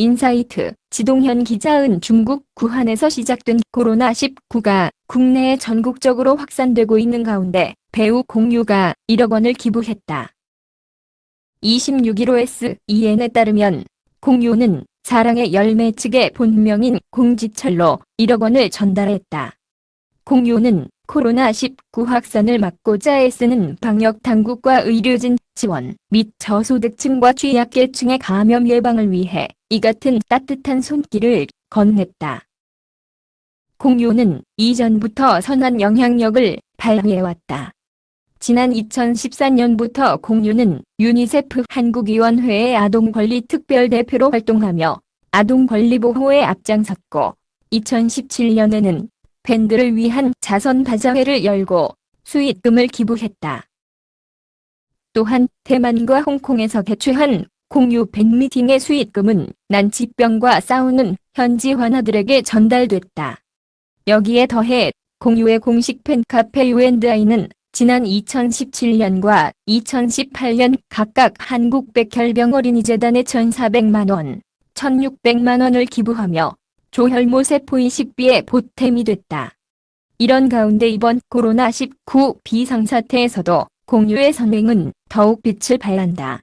인사이트, 지동현 기자은 중국 구한에서 시작된 코로나19가 국내에 전국적으로 확산되고 있는 가운데 배우 공유가 1억 원을 기부했다. 26일 OSEN에 따르면 공유는 사랑의 열매 측의 본명인 공지철로 1억 원을 전달했다. 공유는 코로나19 확산을 막고자 애쓰는 방역 당국과 의료진 지원 및 저소득층과 취약계층의 감염 예방을 위해 이 같은 따뜻한 손길을 건넸다. 공유는 이전부터 선한 영향력을 발휘해왔다. 지난 2014년부터 공유는 유니세프 한국위원회의 아동권리 특별대표로 활동하며 아동권리보호에 앞장섰고 2017년에는 팬들을 위한 자선 바자회를 열고 수익금을 기부했다. 또한 대만과 홍콩에서 개최한 공유 팬미팅의 수익금은 난치병과 싸우는 현지 환아들에게 전달됐다. 여기에 더해 공유의 공식 팬카페 유엔드아이는 지난 2017년과 2018년 각각 한국 백혈병 어린이재단에 1,400만원, 1,600만원을 기부하며 조혈모 세포 이식비에 보탬이 됐다. 이런 가운데 이번 코로나19 비상사태에서도 공유의 선행은 더욱 빛을 발한다.